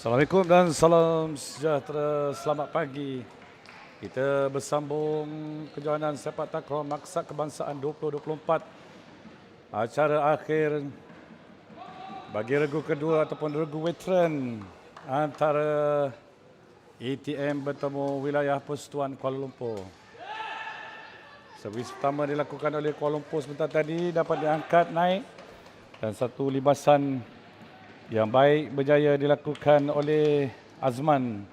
Assalamualaikum dan salam sejahtera. Selamat pagi. Kita bersambung kejohanan sepak takraw Maksad Kebangsaan 2024. Acara akhir bagi regu kedua ataupun regu veteran antara ETM bertemu wilayah Persekutuan Kuala Lumpur. Servis pertama dilakukan oleh Kuala Lumpur sebentar tadi dapat diangkat naik dan satu libasan yang baik berjaya dilakukan oleh Azman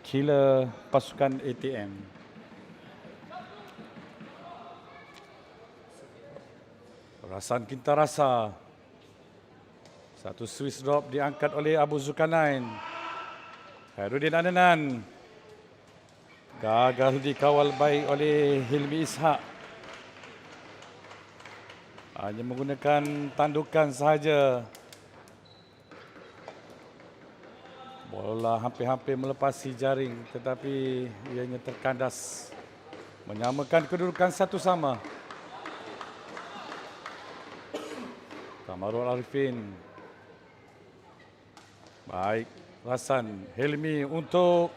killer pasukan ATM. Rasan kita rasa satu Swiss drop diangkat oleh Abu Zulkarnain. Khairuddin Adnan gagal dikawal baik oleh Hilmi Ishak. Hanya menggunakan tandukan sahaja Bola hampir-hampir melepasi jaring tetapi ianya terkandas. Menyamakan kedudukan satu sama. Kamarul Arifin. Baik, Rasan Helmi untuk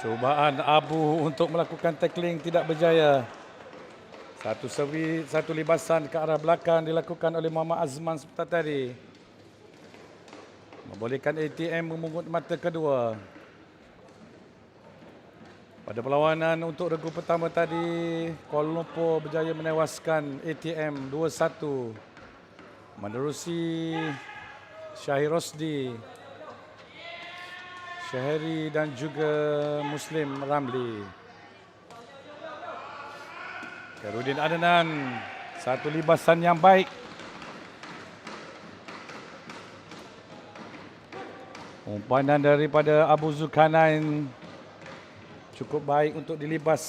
cubaan Abu untuk melakukan tackling tidak berjaya. Satu servis, satu libasan ke arah belakang dilakukan oleh Muhammad Azman sebentar tadi. Membolehkan ATM memungut mata kedua. Pada perlawanan untuk regu pertama tadi, Kuala Lumpur berjaya menewaskan ATM 2-1. Menerusi Syahir Rosdi, Syahiri dan juga Muslim Ramli. Karudin Adnan, satu libasan yang baik Umpanan daripada Abu Zulkarnain cukup baik untuk dilibas.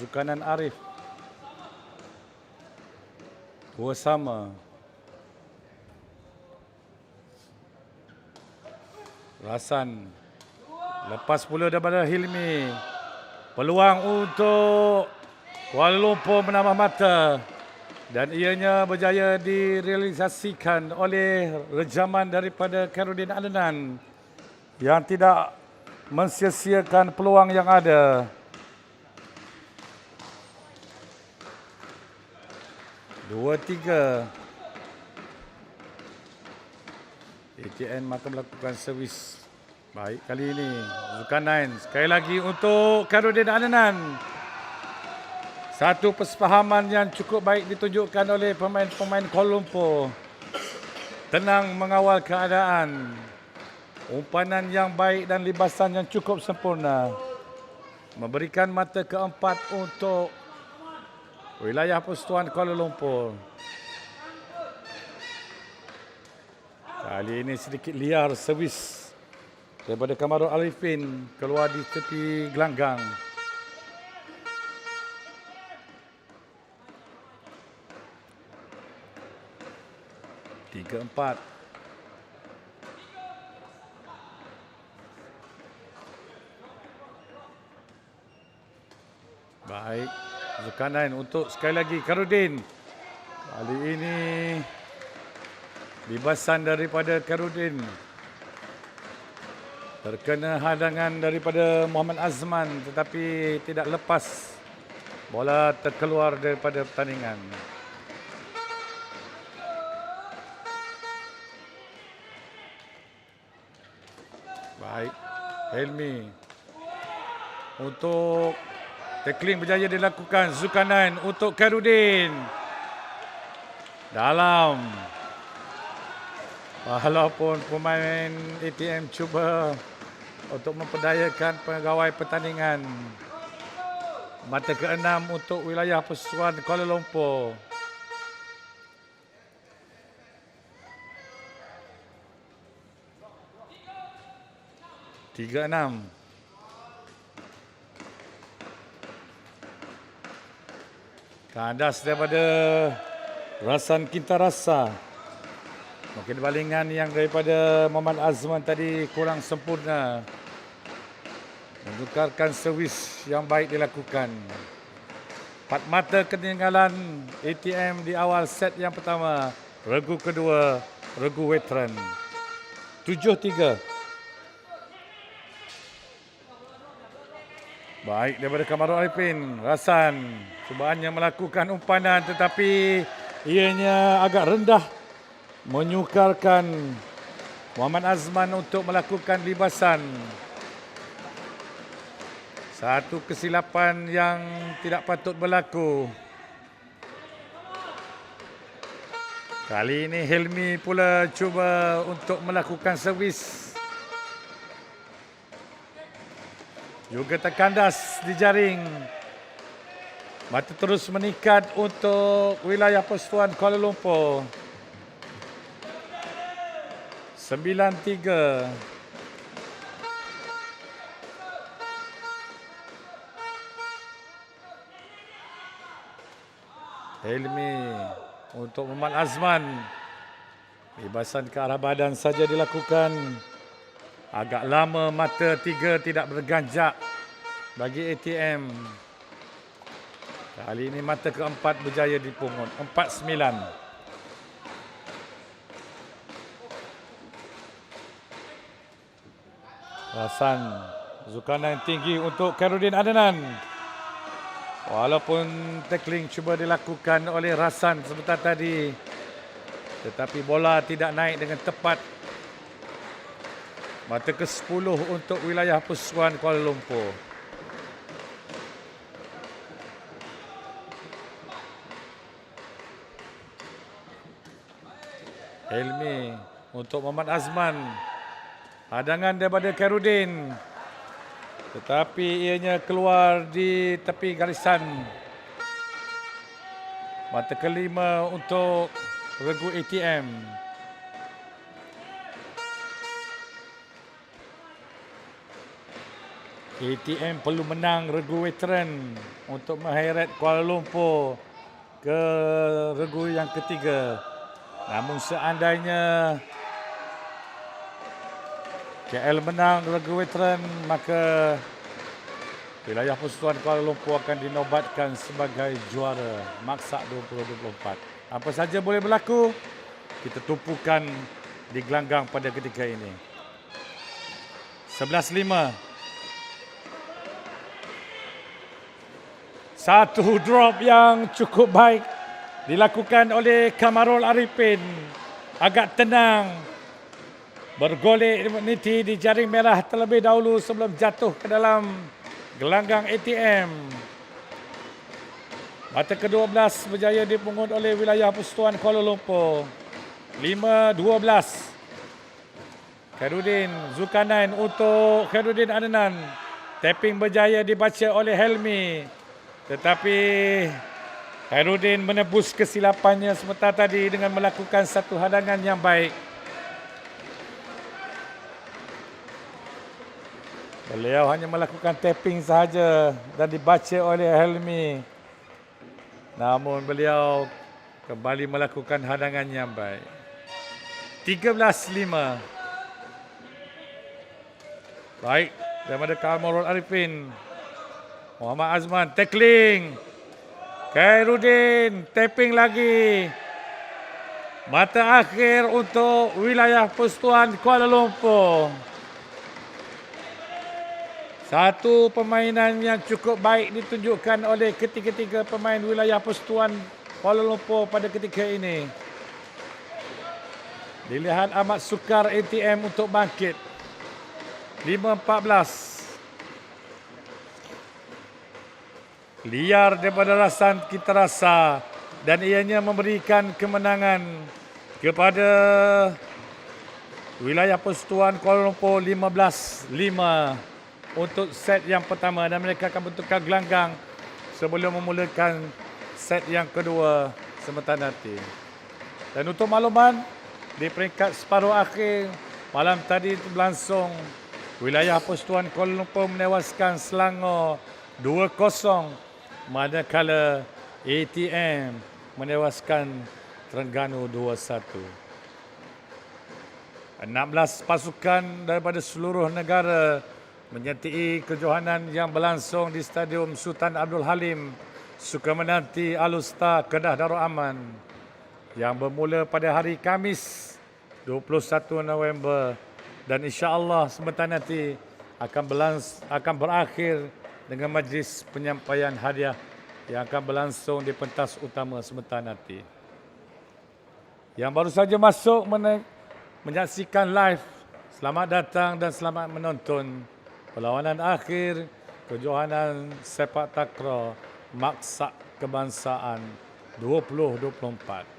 Zulkarnain Arif. Dua sama. Rasan. Lepas pula daripada Hilmi. Peluang untuk Kuala Lumpur menambah mata dan ianya berjaya direalisasikan oleh rejaman daripada Karudin Adnan yang tidak mensia-siakan peluang yang ada. Dua tiga. ATN maka melakukan servis baik kali ini. Zulkarnain sekali lagi untuk Karudin Adnan. Satu persefahaman yang cukup baik ditunjukkan oleh pemain-pemain Kuala Lumpur. Tenang mengawal keadaan. Umpanan yang baik dan libasan yang cukup sempurna. Memberikan mata keempat untuk wilayah Persekutuan Kuala Lumpur. Kali ini sedikit liar servis daripada Kamarul Alifin keluar di tepi gelanggang. Tiga empat. Baik. Zulkarnain untuk sekali lagi Karudin. Kali ini libasan daripada Karudin. Terkena hadangan daripada Muhammad Azman tetapi tidak lepas. Bola terkeluar daripada pertandingan. Helmi. Untuk tackling berjaya dilakukan. Zulkarnain untuk Karudin. Dalam. Walaupun pemain ATM cuba untuk memperdayakan pegawai pertandingan. Mata keenam untuk wilayah Persekutuan Kuala Lumpur. Tiga enam. Kandas daripada Rasan Kinta Rasa. Mungkin balingan yang daripada Muhammad Azman tadi kurang sempurna. Menukarkan servis yang baik dilakukan. Empat mata ketinggalan ATM di awal set yang pertama. Regu kedua, regu veteran. 7-3. Baik daripada Kamarul Arifin. Rasan cubaannya melakukan umpanan tetapi ianya agak rendah menyukarkan Muhammad Azman untuk melakukan libasan. Satu kesilapan yang tidak patut berlaku. Kali ini Helmi pula cuba untuk melakukan servis. Juga terkandas di jaring. Mata terus meningkat untuk wilayah Persatuan Kuala Lumpur. 9-3. Helmi untuk Muhammad Azman. Bebasan ke arah badan saja dilakukan. Agak lama mata tiga tidak berganjak bagi ATM. Kali ini mata keempat berjaya dipungut. Empat sembilan. Rasan Zulkarnain tinggi untuk Karudin Adnan. Walaupun tackling cuba dilakukan oleh Rasan sebentar tadi. Tetapi bola tidak naik dengan tepat. Mata ke-10 untuk wilayah Persekutuan Kuala Lumpur. Helmi untuk Muhammad Azman. Hadangan daripada Karudin. Tetapi ianya keluar di tepi garisan. Mata kelima untuk regu ATM. ATM perlu menang regu veteran untuk mengheret Kuala Lumpur ke regu yang ketiga. Namun seandainya KL menang regu veteran maka wilayah Persekutuan Kuala Lumpur akan dinobatkan sebagai juara Maksak 2024. Apa saja boleh berlaku, kita tumpukan di gelanggang pada ketika ini. 11-5. Satu drop yang cukup baik dilakukan oleh Kamarul Arifin. Agak tenang. Bergolek meniti di jaring merah terlebih dahulu sebelum jatuh ke dalam gelanggang ATM. Mata ke-12 berjaya dipungut oleh wilayah Persekutuan Kuala Lumpur. 5-12. Khairudin Zulkarnain untuk Khairudin Adnan. Tapping berjaya dibaca oleh Helmi. Tetapi Khairudin menebus kesilapannya sebentar tadi dengan melakukan satu hadangan yang baik. Beliau hanya melakukan tapping sahaja dan dibaca oleh Helmi. Namun beliau kembali melakukan hadangan yang baik. 13-5. Baik, daripada Kamarul Arifin. Muhammad Azman tackling. Khairuddin tapping lagi. Mata akhir untuk wilayah Persekutuan Kuala Lumpur. Satu permainan yang cukup baik ditunjukkan oleh ketiga-tiga pemain wilayah Persekutuan Kuala Lumpur pada ketika ini. Dilihat amat sukar ATM untuk bangkit. 5-14. Liar daripada rasan kita rasa. Dan ianya memberikan kemenangan kepada wilayah Persekutuan Kuala Lumpur 15-5 untuk set yang pertama. Dan mereka akan bentukkan gelanggang sebelum memulakan set yang kedua sebentar nanti. Dan untuk makluman di peringkat separuh akhir malam tadi berlangsung wilayah Persekutuan Kuala Lumpur menewaskan Selangor 2-0 manakala ATM menewaskan Terengganu 2-1. 16 pasukan daripada seluruh negara menyertai kejohanan yang berlangsung di Stadium Sultan Abdul Halim Sukamanati Alusta Kedah Darul Aman yang bermula pada hari Kamis 21 November dan insya-Allah sebentar nanti akan berlans, akan berakhir dengan majlis penyampaian hadiah yang akan berlangsung di pentas utama sebentar nanti. Yang baru saja masuk men- menyaksikan live, selamat datang dan selamat menonton perlawanan akhir kejohanan sepak takraw maksak kebangsaan 2024.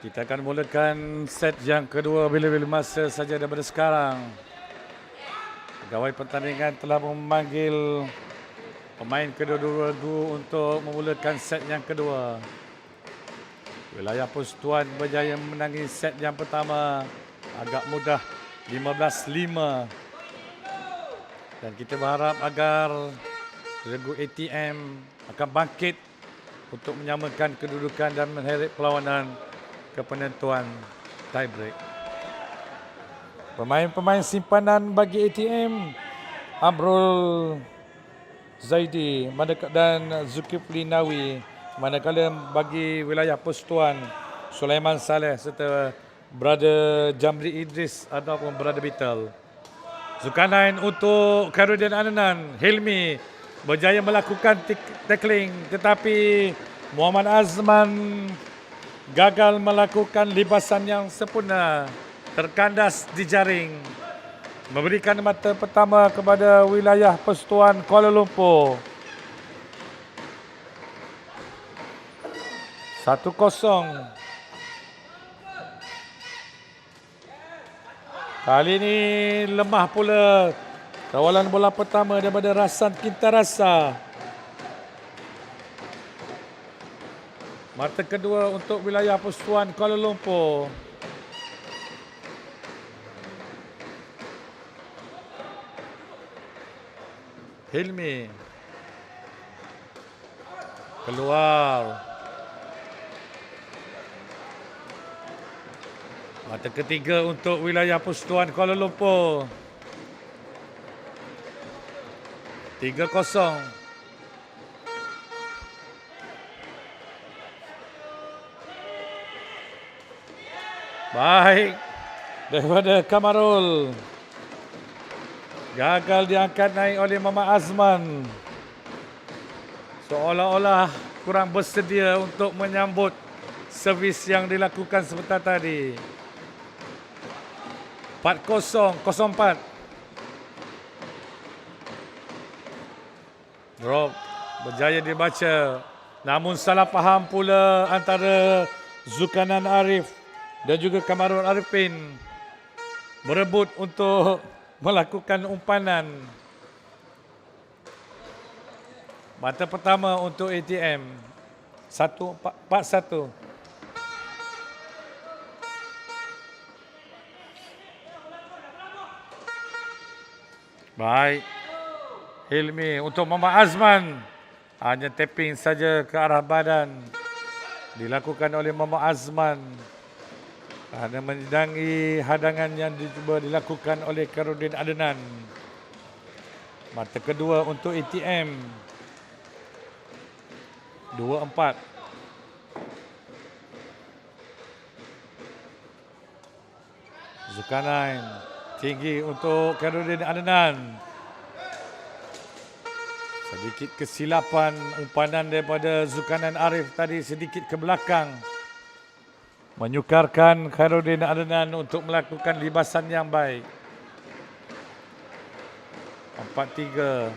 Kita akan mulakan set yang kedua bila-bila masa saja daripada sekarang. Pegawai pertandingan telah memanggil pemain kedua-dua untuk memulakan set yang kedua. Wilayah Persatuan berjaya menangi set yang pertama agak mudah 15-5. Dan kita berharap agar regu ATM akan bangkit untuk menyamakan kedudukan dan mengheret perlawanan ke penentuan tie break. Pemain-pemain simpanan bagi ATM Amrul Zaidi dan Zulkifli Nawi manakala bagi wilayah Persatuan Sulaiman Saleh serta Brother Jamri Idris ataupun Brother Bital. Zulkarnain untuk Karudin Ananan, Hilmi berjaya melakukan tackling tetapi Muhammad Azman gagal melakukan libasan yang sempurna terkandas di jaring memberikan mata pertama kepada wilayah Persatuan Kuala Lumpur. Satu kosong. Kali ini lemah pula. Kawalan bola pertama daripada Rasan Kintarasa. Rasa Mata kedua untuk wilayah Persatuan Kuala Lumpur. Hilmi. Keluar. Mata ketiga untuk wilayah Persatuan Kuala Lumpur. 3-0. Baik. Daripada Kamarul. Gagal diangkat naik oleh Mama Azman. Seolah-olah kurang bersedia untuk menyambut servis yang dilakukan sebentar tadi. 4-0, 0-4. Drop berjaya dibaca. Namun salah faham pula antara Zukanan Arif dan juga Kamarul Arifin berebut untuk melakukan umpanan. Mata pertama untuk ATM. Satu, empat, empat satu. Baik. Hilmi untuk Mama Azman. Hanya tapping saja ke arah badan. Dilakukan oleh Mama Azman. Ada menyedangi hadangan yang dicuba dilakukan oleh Karudin Adenan. Mata kedua untuk ATM. Dua empat. Zulkarnain. Tinggi untuk Karudin Adenan. Sedikit kesilapan umpanan daripada Zulkarnain Arif tadi sedikit ke belakang menyukarkan Khairuddin Adnan untuk melakukan libasan yang baik. 4-3.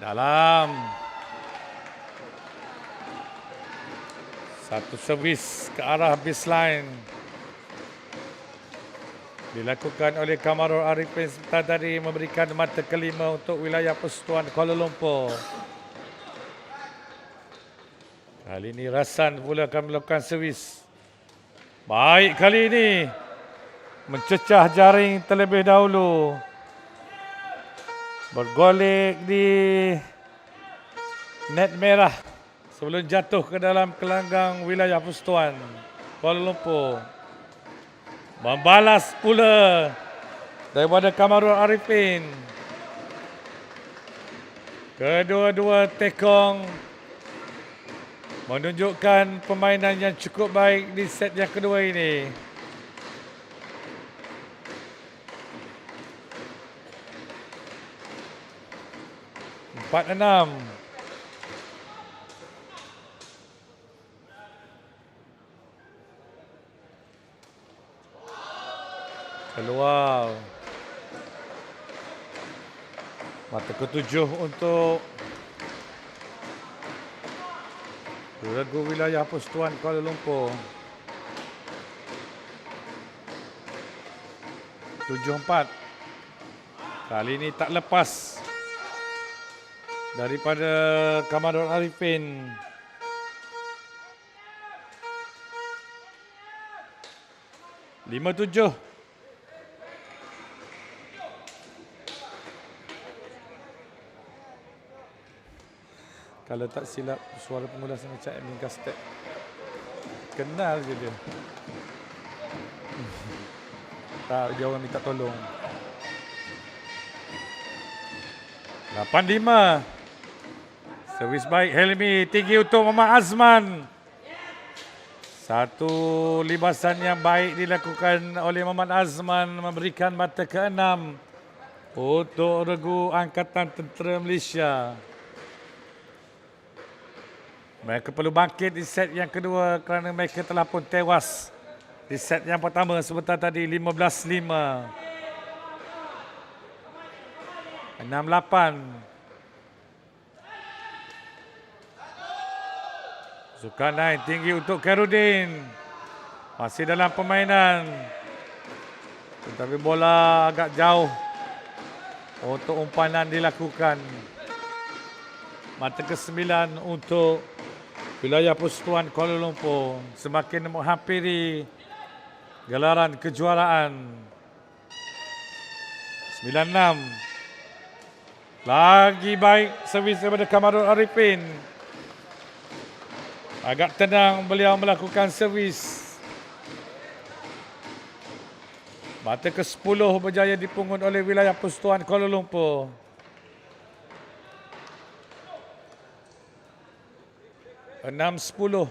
Dalam. Satu servis ke arah baseline. Dilakukan oleh Kamarul Arifin sebentar tadi memberikan mata kelima untuk wilayah Persekutuan Kuala Lumpur. Kali ini Rasan pula akan melakukan servis. Baik kali ini. Mencecah jaring terlebih dahulu. Bergolek di net merah sebelum jatuh ke dalam kelanggang wilayah Persekutuan Kuala Lumpur. Membalas pula daripada Kamarul Arifin. Kedua-dua tekong menunjukkan permainan yang cukup baik di set yang kedua ini. Empat enam. Keluar. Mata ketujuh untuk Lagu wilayah Persekutuan Kuala Lumpur. Tujuh empat. Kali ini tak lepas daripada Kamarul Arifin. Lima tujuh. Kalau tak silap suara pengulas macam Amin Kastek. Kenal je dia. Tak, dia orang minta tolong. 8-5. Servis baik Helmi. Tinggi untuk Muhammad Azman. Satu libasan yang baik dilakukan oleh Muhammad Azman memberikan mata ke-6 untuk regu Angkatan Tentera Malaysia. Mereka perlu bangkit di set yang kedua kerana mereka telah pun tewas di set yang pertama sebentar tadi 15-5. 6-8. Zulkarnain tinggi untuk Karudin. Masih dalam permainan. Tetapi bola agak jauh untuk umpanan dilakukan. Mata ke-9 untuk wilayah Persekutuan Kuala Lumpur semakin menghampiri gelaran kejuaraan 96 lagi baik servis daripada Kamarul Arifin. Agak tenang beliau melakukan servis. Mata ke-10 berjaya dipungut oleh wilayah Persekutuan Kuala Lumpur Enam sepuluh.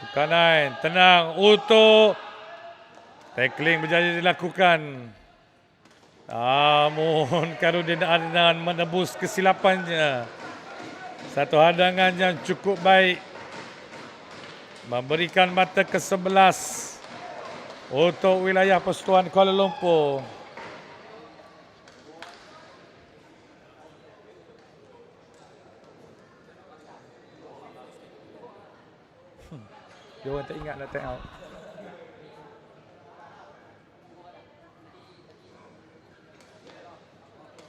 Sukanan tenang untuk tackling berjaya dilakukan. Namun Karudin Adnan menebus kesilapannya. Satu hadangan yang cukup baik. Memberikan mata ke-11 untuk wilayah Persekutuan Kuala Lumpur. Dia orang tak ingat nak take out.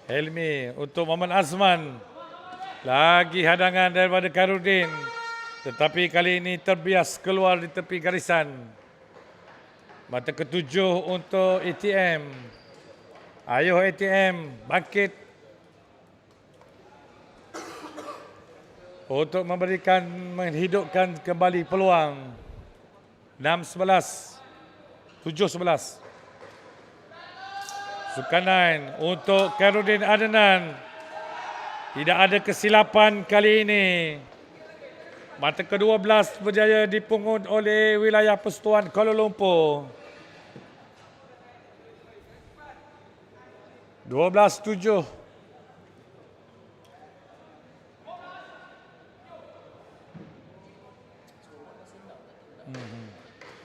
Helmi untuk Muhammad Azman. Lagi hadangan daripada Karudin. Tetapi kali ini terbias keluar di tepi garisan. Mata ketujuh untuk ATM. Ayuh ATM bangkit. Untuk memberikan menghidupkan kembali peluang. 6-11. 7-11. Sukanan untuk Karudin Adnan. Tidak ada kesilapan kali ini. Mata ke-12 berjaya dipungut oleh wilayah Persekutuan Kuala Lumpur. 12-7.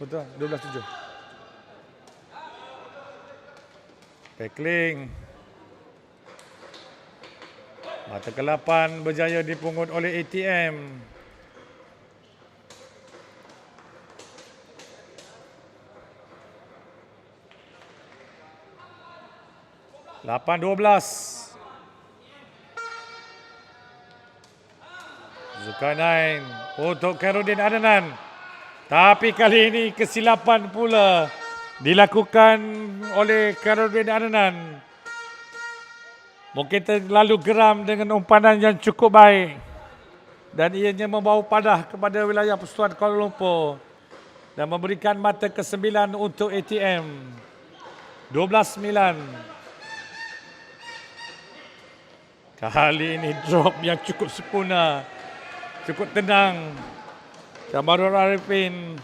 Betul, 12-7. Tackling. Mata ke-8 berjaya dipungut oleh ATM. Lapan dua belas. Zulkarnain untuk kerudin Adnan. Tapi kali ini kesilapan pula dilakukan oleh Karudin Adnan. Mungkin terlalu geram dengan umpanan yang cukup baik. Dan ianya membawa padah kepada wilayah Persatuan Kuala Lumpur. Dan memberikan mata ke-9 untuk ATM. 12-9. Kali ini drop yang cukup sempurna. Cukup tenang. Kamarul Arifin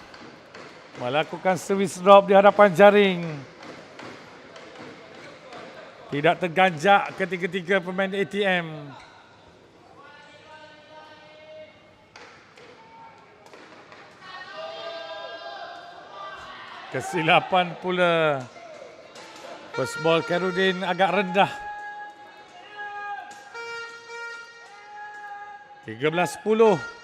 melakukan servis drop di hadapan jaring. Tidak terganjak ketiga-tiga pemain ATM. Kesilapan pula. First ball Karudin agak rendah. 13-10.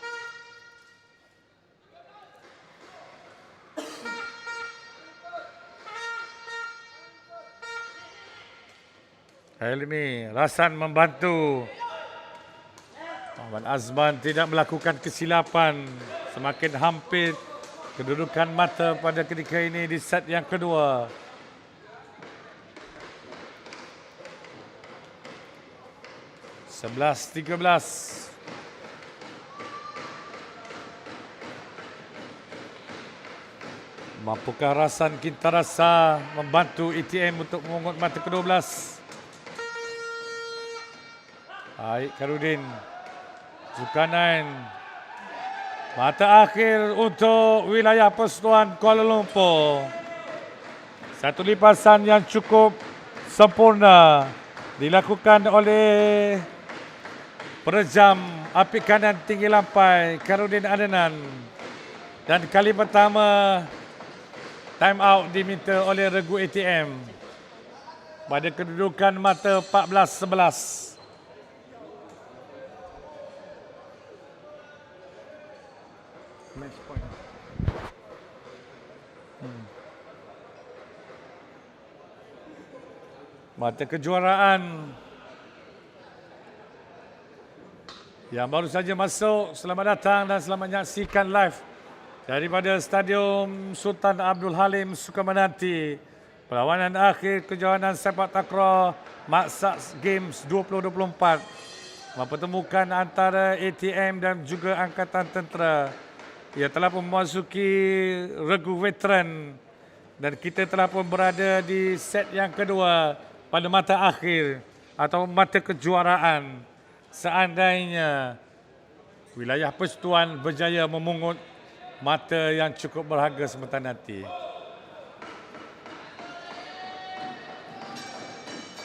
Helmi, Rasan membantu. Muhammad Azman tidak melakukan kesilapan. Semakin hampir kedudukan mata pada ketika ini di set yang kedua. Sebelas tiga belas. Mampukah Rasan Kintarasa membantu ETM untuk mengungut mata ke-12? Baik Karudin. Zulkarnain. Mata akhir untuk wilayah Persatuan Kuala Lumpur. Satu lipasan yang cukup sempurna dilakukan oleh perejam api kanan tinggi lampai Karudin Adenan. Dan kali pertama time out diminta oleh regu ATM pada kedudukan mata 14-11. Match point. Hmm. Mata kejuaraan yang baru saja masuk. Selamat datang dan selamat menyaksikan live daripada Stadium Sultan Abdul Halim Sukamanati. Perlawanan akhir kejohanan sepak takraw Maksats Games 2024 mempertemukan antara ATM dan juga Angkatan Tentera. Ia telah pun memasuki regu veteran dan kita telah pun berada di set yang kedua pada mata akhir atau mata kejuaraan. Seandainya wilayah Persatuan berjaya memungut mata yang cukup berharga sebentar nanti.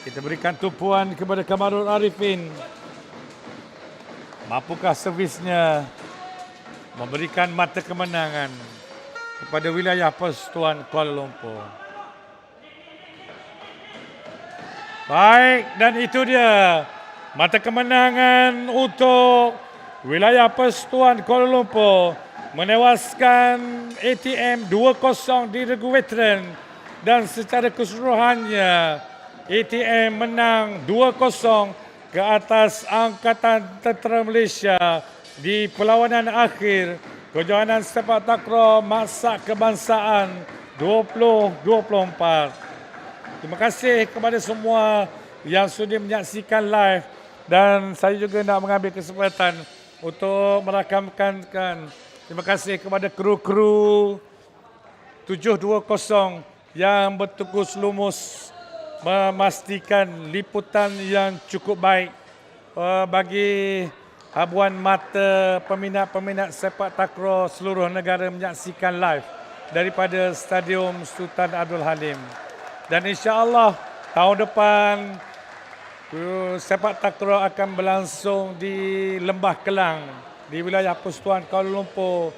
Kita berikan tumpuan kepada Kamarul Arifin. Mampukah servisnya memberikan mata kemenangan kepada wilayah Persatuan Kuala Lumpur. Baik, dan itu dia mata kemenangan untuk wilayah Persatuan Kuala Lumpur menewaskan ATM 2-0 di Regu Veteran dan secara keseluruhannya ATM menang 2-0 ke atas Angkatan Tentera Malaysia di perlawanan akhir kejohanan sepak takraw masa kebangsaan 2024. Terima kasih kepada semua yang sudah menyaksikan live dan saya juga nak mengambil kesempatan untuk merakamkan terima kasih kepada kru-kru 720 yang bertugas lumus memastikan liputan yang cukup baik uh, bagi habuan mata peminat-peminat sepak takraw seluruh negara menyaksikan live daripada Stadium Sultan Abdul Halim. Dan insya-Allah tahun depan sepak takraw akan berlangsung di Lembah Kelang di wilayah Persatuan Kuala Lumpur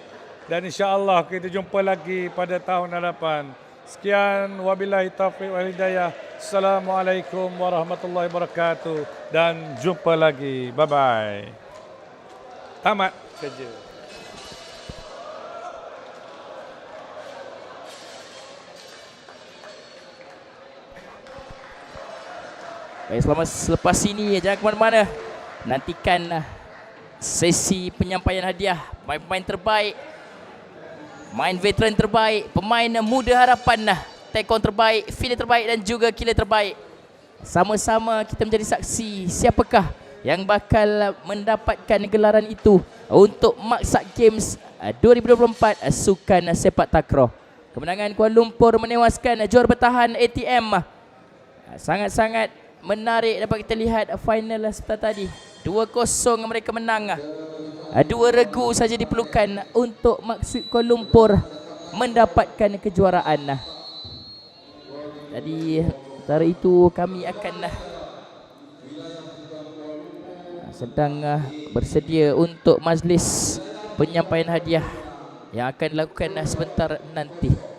dan insya-Allah kita jumpa lagi pada tahun hadapan. Sekian wabillahi taufiq wal hidayah. Assalamualaikum warahmatullahi wabarakatuh dan jumpa lagi. Bye bye tamat kerja. Baik, selama selepas ini jangan ke mana-mana. Nantikan uh, sesi penyampaian hadiah pemain-pemain terbaik, main veteran terbaik, pemain muda harapan, uh, tekon terbaik, fielder terbaik dan juga killer terbaik. Sama-sama kita menjadi saksi siapakah yang bakal mendapatkan gelaran itu untuk Maksak Games uh, 2024 uh, Sukan uh, Sepak Takraw. Kemenangan Kuala Lumpur menewaskan juara bertahan ATM. Uh, Sangat-sangat menarik dapat kita lihat final sebentar tadi. 2-0 mereka menang. Dua regu saja diperlukan untuk Maksud Kuala Lumpur mendapatkan kejuaraan. Jadi antara itu kami akan sedang uh, bersedia untuk majlis penyampaian hadiah yang akan dilakukan uh, sebentar nanti.